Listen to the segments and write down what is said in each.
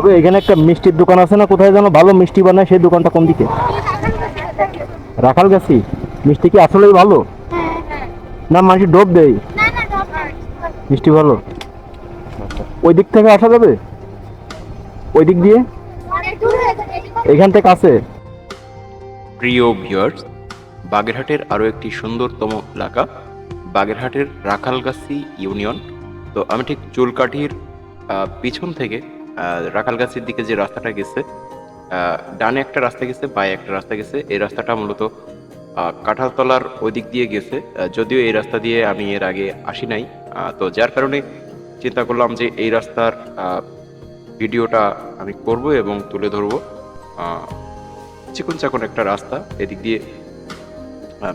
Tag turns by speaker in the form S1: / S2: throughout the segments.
S1: তবে এখানে একটা মিষ্টির দোকান আছে না? কোথায় যেন ভালো মিষ্টি বানায় সেই দোকানটা কোন দিকে? রাখাল গাছি? মিষ্টি কি আসলেই ভালো? না মানুষ ডোব দেয়। মিষ্টি ভালো? ওই দিক থেকে আসা যাবে? ওই দিক দিয়ে? এখান থেকে আছে
S2: প্রিয় ভিউয়ার্স, বাগেরহাটের আরও একটি সুন্দরতম এলাকা, বাগেরহাটের রাখালগাছি ইউনিয়ন। তো আমি ঠিক চুলকাঠির পিছন থেকে রাখালগাছির দিকে যে রাস্তাটা গেছে ডানে একটা রাস্তা গেছে, বায়ে একটা রাস্তা গেছে। এই রাস্তাটা মূলত কাঁঠালতলার ওই দিক দিয়ে গেছে। যদিও এই রাস্তা দিয়ে আমি এর আগে আসি নাই। তো যার কারণে চিন্তা করলাম যে এই রাস্তার ভিডিওটা আমি করব এবং তুলে ধরবো। চিকন চাকন একটা রাস্তা এদিক দিয়ে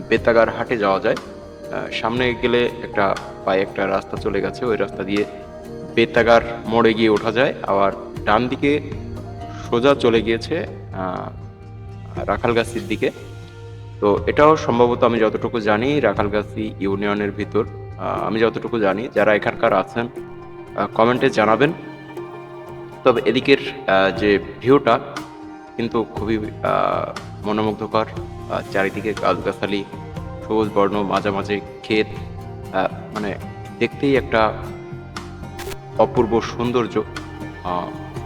S2: বেতাগার হাটে যাওয়া যায়। সামনে গেলে একটা পায়ে একটা রাস্তা চলে গেছে। ওই রাস্তা দিয়ে বেতাগার মোড়ে গিয়ে ওঠা যায়। আবার ডান দিকে সোজা চলে গিয়েছে রাখালগাছির দিকে। তো এটাও সম্ভবত আমি যতটুকু জানি রাখালগাছি ইউনিয়নের ভিতর। আমি যতটুকু জানি, যারা এখানকার আছেন কমেন্টে জানাবেন। তবে এদিকের যে ভিউটা কিন্তু খুবই মনোমুগ্ধকর। চারিদিকে গাছগাছালি, সবুজ বর্ণ, মাঝামাঝি ক্ষেত মানে দেখতেই একটা অপূর্ব সৌন্দর্য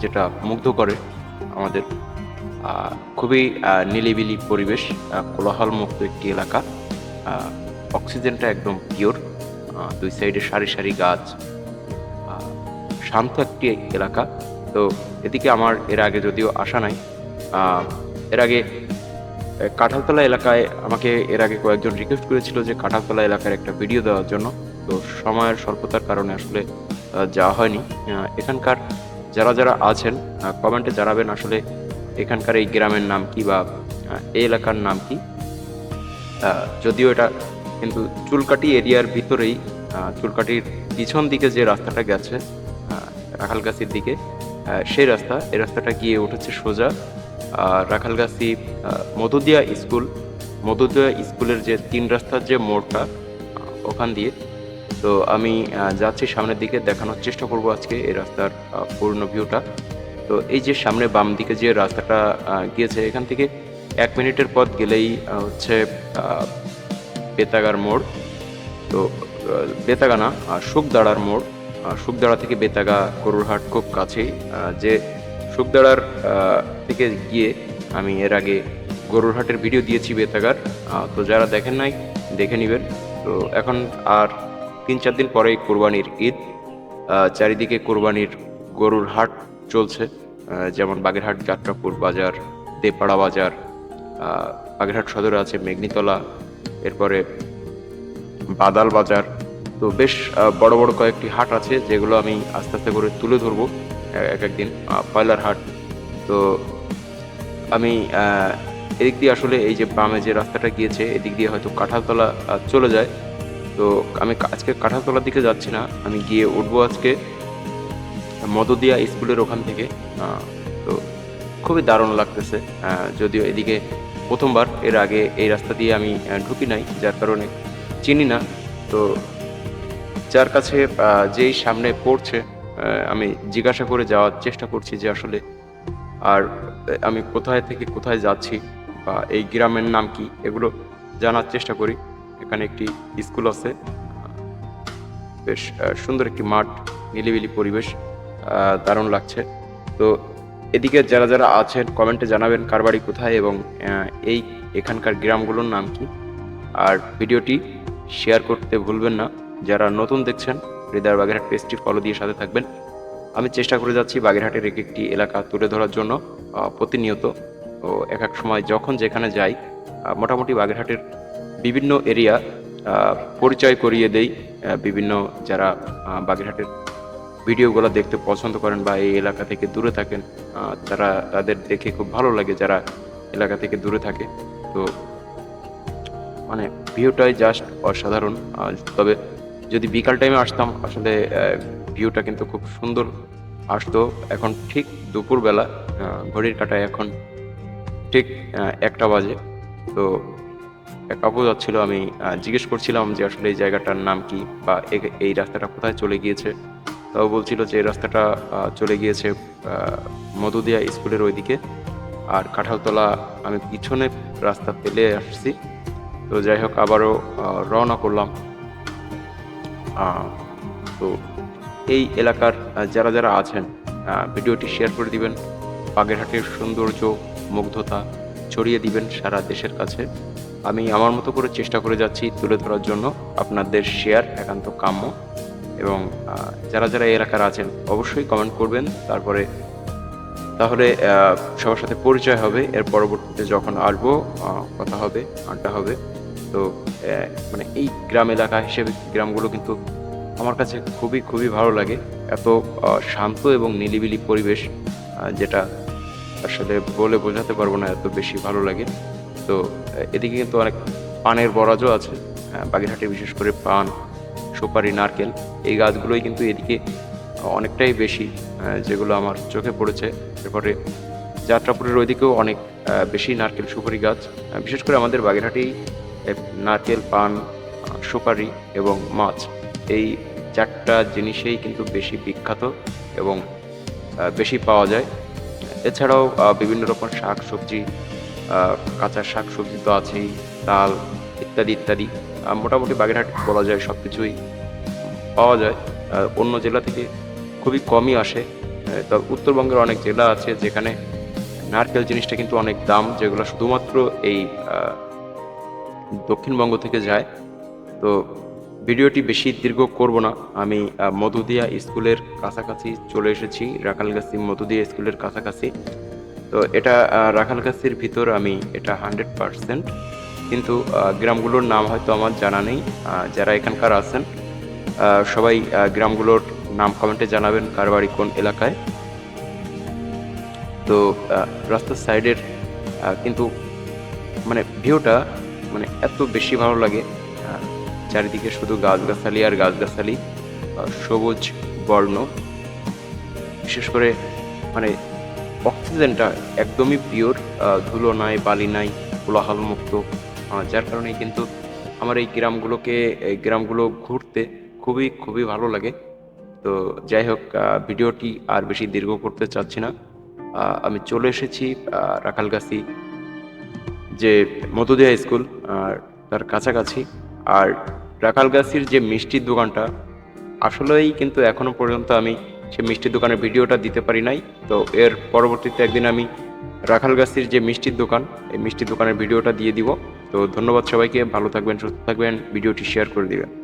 S2: যেটা মুগ্ধ করে আমাদের। খুবই নিলিবিলি পরিবেশ কোলাহলমুক্ত একটি এলাকা। অক্সিজেনটা একদম পিওর দুই সাইডে সারি সারি গাছ শান্ত একটি এলাকা। তো এদিকে আমার এর আগে যদিও আসা নাই এর আগে কাঁঠালতলা এলাকায় আমাকে এর আগে কয়েকজন রিকোয়েস্ট করেছিল যে কাঁঠালতলা এলাকার একটা ভিডিও দেওয়ার জন্য। তো সময়ের স্বল্পতার কারণে আসলে যাওয়া হয়নি। এখানকার যারা যারা আছেন কমেন্টে জানাবেন আসলে এখানকার এই গ্রামের নাম কি বা এই এলাকার নাম কি। যদিও এটা কিন্তু চুলকাটি এরিয়ার ভিতরেই চুলকাটির পিছন দিকে যে রাস্তাটা গেছে রাখালগাছির দিকে সেই রাস্তা, এই রাস্তাটা গিয়ে উঠেছে সোজা। রাখালগাছি মধুদিয়া স্কুল মধুদিয়া স্কুলের যে তিন রাস্তার যে মোড়টা ওখান দিয়ে তো আমি যাচ্ছি সামনের দিকে, দেখানোর চেষ্টা করব আজকে এই রাস্তার পূর্ণ ভিউটা তো এই যে সামনে বাম দিকে যে রাস্তাটা গিয়েছে এখান থেকে এক মিনিটের পথ গেলেই হচ্ছে বেতাগার মোড়। তো বেতাগা না সুখদাড়ার মোড়। সুখদাড়া থেকে বেতাগা গরুরহাট খুব কাছেই যে সুখদাড়ার থেকে গিয়ে আমি এর আগে গরুরহাটের ভিডিও দিয়েছি বেতাগার। তো যারা দেখেন নাই, দেখে নেবেন। তো এখন আর তিন চার দিন পরেই কোরবানির ঈদ চারিদিকে কোরবানির গরুর হাট চলছে যেমন বাগেরহাট যাত্রাপুর বাজার দেপাড়া বাজার বাগেরহাট সদরে আছে মেঘনিতলা, এরপরে বাদাল বাজার। তো বেশ বড় বড় কয়েকটি হাট আছে যেগুলো আমি আস্তে আস্তে করে তুলে ধরবো, এক একদিন পয়লার হাট। তো আমি এদিক দিয়ে আসলে এই যে বামে যে রাস্তাটা গিয়েছে, এদিক দিয়ে হয়তো কাঁঠালতলা চলে যায়। তো আমি আজকে কাঁঠালতলার দিকে যাচ্ছি না, আমি গিয়ে উঠবো আজকে মদদিয়া স্কুলের ওখান থেকে। তো খুবই দারুণ লাগতেছে। যদিও এদিকে প্রথমবার, এর আগে এই রাস্তা দিয়ে আমি ঢুকি নাই, যার কারণে চিনি না। তো যার কাছে যেই সামনে পড়ছে আমি জিজ্ঞাসা করে যাওয়ার চেষ্টা করছি যে আসলে আর আমি কোথায় থেকে কোথায় যাচ্ছি বা এই গ্রামের নাম কি, এগুলো জানার চেষ্টা করি। এখানে একটি স্কুল আছে। বেশ সুন্দর একটি মাঠ, নিলিবিলি পরিবেশ দারুণ লাগছে। তো এদিকে যারা যারা আছেন কমেন্টে জানাবেন কার বাড়ি কোথায় এবং এই এখানকার গ্রামগুলোর নাম কি। আর ভিডিওটি শেয়ার করতে ভুলবেন না। যারা নতুন দেখছেন, হৃদয় বাগেরহাট পেজটি ফলো দিয়ে সাথে থাকবেন। আমি চেষ্টা করে যাচ্ছি বাগেরহাটের এক একটি এলাকা তুলে ধরার জন্য প্রতিনিয়ত। ও এক এক সময় যখন যেখানে যাই মোটামুটি বাগেরহাটের বিভিন্ন এরিয়া পরিচয় করিয়ে দেই বিভিন্ন যারা বাগেরহাটের ভিডিওগুলো দেখতে পছন্দ করেন বা এই এলাকা থেকে দূরে থাকেন তারা তাদের দেখে খুব ভালো লাগে যারা এলাকা থেকে দূরে থাকে। তো মানে ভিউটাই জাস্ট অসাধারণ। তবে যদি বিকাল টাইমে আসতাম, আসলে ভিউটা কিন্তু খুব সুন্দর আসতো। এখন ঠিক দুপুরবেলা ঘড়ির কাটায় এখন ঠিক একটা বাজে। তো এক আপু যাচ্ছিল, আমি জিজ্ঞেস করছিলাম যে আসলে এই জায়গাটার নাম কি বা এই রাস্তাটা কোথায় চলে গিয়েছে। তাও বলছিল যে রাস্তাটা চলে গিয়েছে মধুদিয়া স্কুলের ওইদিকে। আর কাঁঠালতলা, আমি পিছনে রাস্তা পেলে আসছি। তো যাই হোক, আবারও রওনা করলাম। তো এই এলাকার যারা যারা আছেন ভিডিওটি শেয়ার করে দিবেন। বাগেরহাটের সৌন্দর্য, মুগ্ধতা ছড়িয়ে দিবেন সারা দেশের কাছে। আমি আমার মতো করে চেষ্টা করে যাচ্ছি তুলে ধরার জন্য আপনাদের শেয়ার, একান্ত কাম্য এবং যারা যারা এলাকার আছেন অবশ্যই কমেন্ট করবেন। তারপরে, তাহলে সবার সাথে পরিচয় হবে। এর পরবর্তীতে যখন আসব কথা হবে, আড্ডা হবে। তো মানে এই গ্রাম এলাকা হিসেবে গ্রামগুলো কিন্তু আমার কাছে খুবই খুবই ভালো লাগে। এত শান্ত এবং নিলিবিলি পরিবেশ যেটা আসলে বলে বোঝাতে পারব না, এত বেশি ভালো লাগে। তো এদিকে কিন্তু অনেক পানের বরাজও আছে আহ, বাগেরহাটে বিশেষ করে পান সুপারি নারকেল এই গাছগুলোই কিন্তু এদিকে অনেকটাই বেশি যেগুলো আমার চোখে পড়েছে। এরপরে যাত্রাপুরের ওইদিকেও অনেক বেশি নারকেল সুপারি গাছ বিশেষ করে আমাদের বাগেরহাটেই নারকেল পান সুপারি এবং মাছ এই চারটা জিনিসেই কিন্তু বেশি বিখ্যাত এবং বেশি পাওয়া যায়। এছাড়াও বিভিন্ন রকম শাক সবজি কাঁচা শাক সবজি তো আছেই, ডাল ইত্যাদি ইত্যাদি। মোটামুটি বাগেরহাট বলা যায় সব কিছুই পাওয়া যায়। অন্য জেলা থেকে খুবই কমই আসে। তবে উত্তরবঙ্গের অনেক জেলা আছে যেখানে নারকেল জিনিসটা কিন্তু অনেক দাম, যেগুলো শুধুমাত্র এই দক্ষিণবঙ্গ থেকে যায়। তো ভিডিওটি বেশি দীর্ঘ করব না। আমি মধুদিয়া স্কুলের কাছাকাছি চলে এসেছি, রাখালগাছি মধুদিয়া স্কুলের কাছাকাছি। তো এটা রাখালগাছির ভিতর আমি এটা হান্ড্রেড পারসেন্ট কিন্তু গ্রামগুলোর নাম হয়তো আমার জানা নেই যারা এখানকার আছেন সবাই গ্রামগুলোর নাম কমেন্টে জানাবেন কার বাড়ি কোন এলাকায়। তো রাস্তার সাইডের কিন্তু মানে ভিউটা মানে এত বেশি ভালো লাগে চারিদিকে শুধু গাছগাছালি আর গাছগাছালি সবুজ বর্ণ, বিশেষ করে মানে অক্সিজেনটা একদমই পিওর ধুলো নাই, বালি নাই কোলাহল মুক্ত যার কারণে কিন্তু আমার এই গ্রামগুলোকে, এই গ্রামগুলো ঘুরতে খুবই খুবই ভালো লাগে। তো যাই হোক ভিডিওটি আর বেশি দীর্ঘ করতে চাচ্ছি না। আমি চলে এসেছি রাখালগাছি, যে মধুদিয়া স্কুল, আর তার কাছাকাছি। আর রাখালগাছির যে মিষ্টির দোকানটা, আসলেই কিন্তু এখনও পর্যন্ত আমি সে মিষ্টির দোকানের ভিডিওটা দিতে পারি নাই। তো এর পরবর্তীতে একদিন আমি রাখালগাছির যে মিষ্টির দোকান, এই মিষ্টির দোকানের ভিডিওটা দিয়ে দিব। তো ধন্যবাদ সবাইকে, ভালো থাকবেন, সুস্থ থাকবেন, ভিডিওটি শেয়ার করে দিবেন।